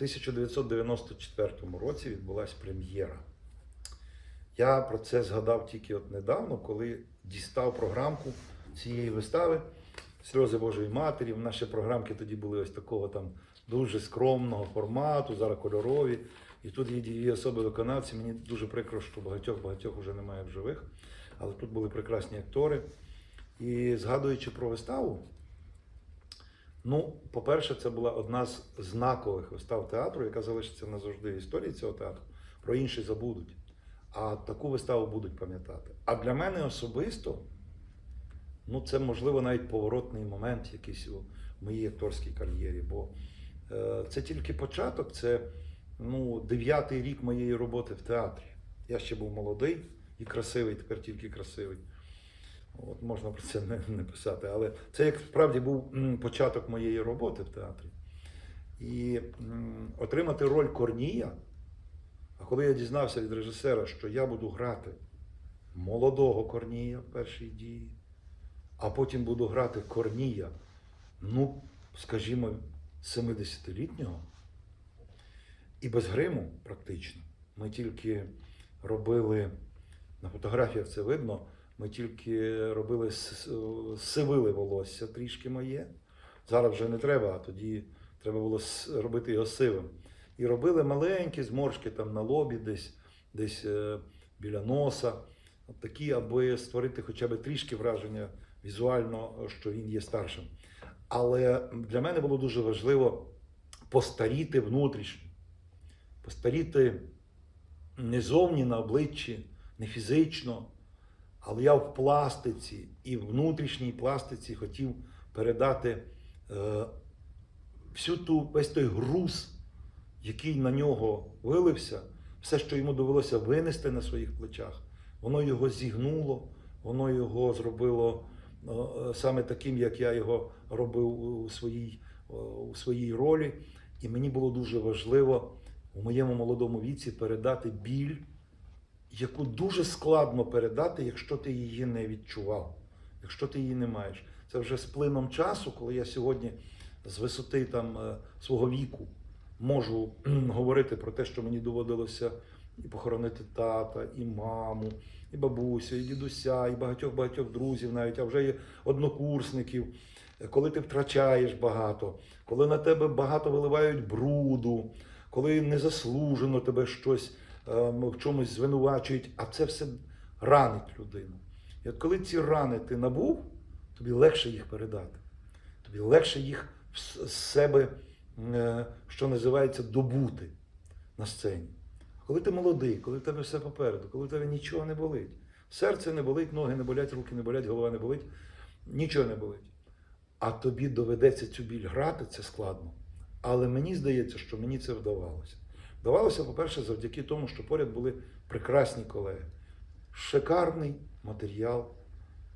1994 році відбулася прем'єра. Я про це згадав тільки от недавно, коли дістав програмку цієї вистави Сльози Божої Матері. Наші програмки тоді були ось такого там дуже скромного формату, зараз кольорові. І тут є дві особи виконавці. Мені дуже прикро, що багатьох-багатьох вже немає в живих. Але тут були прекрасні актори. І згадуючи про виставу, ну, по-перше, це була одна з знакових вистав театру, яка залишиться назавжди в історії цього театру. Про інші забудуть. А таку виставу будуть пам'ятати. А для мене особисто, ну, це можливо навіть поворотний момент якийсь у моїй акторській кар'єрі. Бо е, це тільки початок, це ну, дев'ятий рік моєї роботи в театрі. Я ще був молодий і красивий, тепер тільки красивий. От, можна про це не, не писати, але це як справді був початок моєї роботи в театрі. І отримати роль Корнія. А коли я дізнався від режисера, що я буду грати молодого Корнія в першій дії, а потім буду грати Корнія, ну, скажімо, 70-літнього, і без гриму практично. Ми тільки робили, на фотографіях це видно, ми тільки робили, сивили волосся трішки моє. Зараз вже не треба, а тоді треба було робити його сивим. І робили маленькі зморшки там на лобі, десь, десь е, біля носа, такі, аби створити хоча б трішки враження візуально, що він є старшим. Але для мене було дуже важливо постаріти внутрішньо, постаріти не зовні на обличчі, не фізично, але я в пластиці і в внутрішній пластиці хотів передати е, всю ту весь той груз, який на нього вилився, все, що йому довелося винести на своїх плечах, воно його зігнуло, воно його зробило е, саме таким, як я його робив у своїй, е, у своїй ролі. І мені було дуже важливо у моєму молодому віці передати біль, яку дуже складно передати, якщо ти її не відчував, якщо ти її не маєш. Це вже з плином часу, коли я сьогодні з висоти там, е, свого віку можу говорити про те, що мені доводилося і похоронити тата, і маму, і бабусю, і дідуся, і багатьох-багатьох друзів, навіть а вже є однокурсників. Коли ти втрачаєш багато, коли на тебе багато виливають бруду, коли незаслужено тебе щось в чомусь звинувачують, а це все ранить людину. І от коли ці рани ти набув, тобі легше їх передати. Тобі легше їх з з себе, е, що називається, добути на сцені. Коли ти молодий, коли в тебе все попереду, коли в тебе нічого не болить, серце не болить, ноги не болять, руки не болять, голова не болить, нічого не болить. А тобі доведеться цю біль грати, це складно. Але мені здається, що мені це вдавалося. Вдавалося, по-перше, завдяки тому, що поряд були прекрасні колеги, шикарний матеріал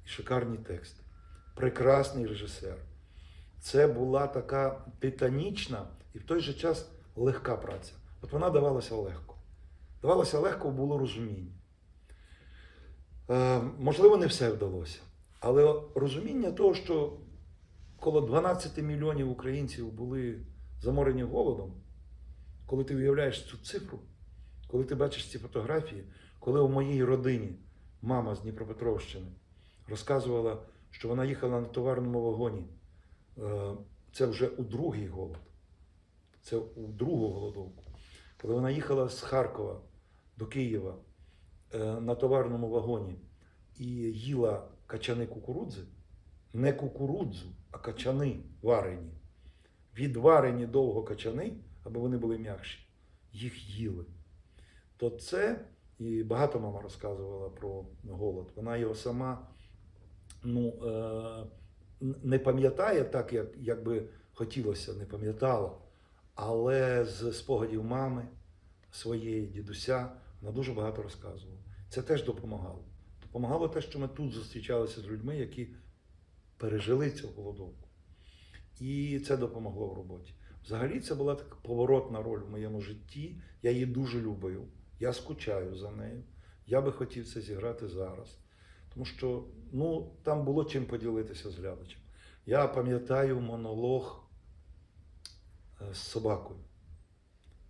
і шикарні тексти, прекрасний режисер. Це була така титанічна і в той же час легка праця. От вона давалася легко. Давалося легко, було розуміння. Е, можливо, не все вдалося. Але розуміння того, що коло 12 мільйонів українців були заморені голодом, коли ти уявляєш цю цифру, коли ти бачиш ці фотографії, коли у моїй родині мама з Дніпропетровщини розказувала, що вона їхала на товарному вагоні, е, це вже у другий голод, це у другу голодовку. Коли вона їхала з Харкова до Києва е, на товарному вагоні і їла качани кукурудзи, не кукурудзу, а качани варені. Відварені довго качани, аби вони були м'якші, їх їли. То це, і багато мама розказувала про голод. Вона його сама ну, е, не пам'ятає так, як, як би хотілося, не пам'ятала. Але з спогадів мами, своєї дідуся, вона дуже багато розказувала. Це теж допомагало. Допомагало те, що ми тут зустрічалися з людьми, які пережили цю голодовку. І це допомогло в роботі. Взагалі, це була така поворотна роль в моєму житті. Я її дуже люблю. Я скучаю за нею. Я би хотів це зіграти зараз. Тому що ну, там було чим поділитися з глядачем. Я пам'ятаю монолог е, з собакою.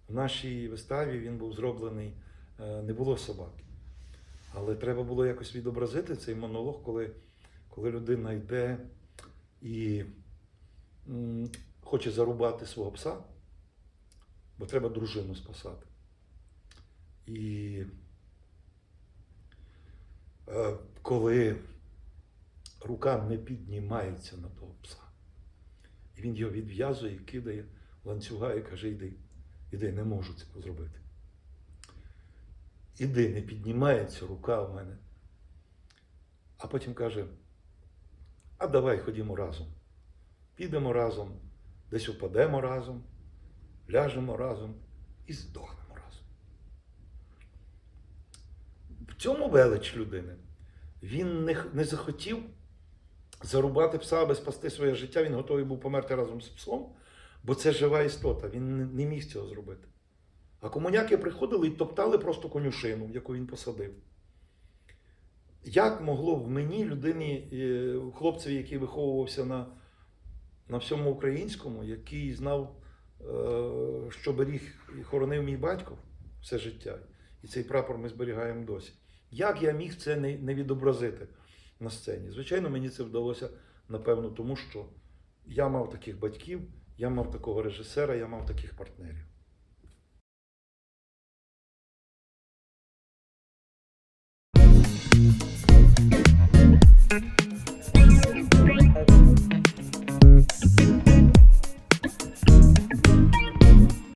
В нашій виставі він був зроблений, е, не було собаки. Але треба було якось відобразити цей монолог, коли, коли людина йде і хоче зарубати свого пса, бо треба дружину спасати. І е, коли рука не піднімається на того пса, і він його відв'язує, кидає ланцюга і каже: Іди, іди, не можу це зробити. Іди, не піднімається рука в мене. А потім каже: а давай ходімо разом. Підемо разом, десь упадемо разом, ляжемо разом і здохнемо разом. В цьому велич людини. Він не, не захотів зарубати пса, аби спасти своє життя. Він готовий був померти разом з псом, бо це жива істота. Він не- міг цього зробити. А комуняки приходили і топтали просто конюшину, яку він посадив. Як могло в мені людині, е, хлопцеві, який виховувався на, на всьому українському, який знав, е, що беріг і хоронив мій батько все життя, і цей прапор ми зберігаємо досі. Як я міг це не, не відобразити на сцені? Звичайно, мені це вдалося, напевно, тому що я мав таких батьків, я мав такого режисера, я мав таких партнерів.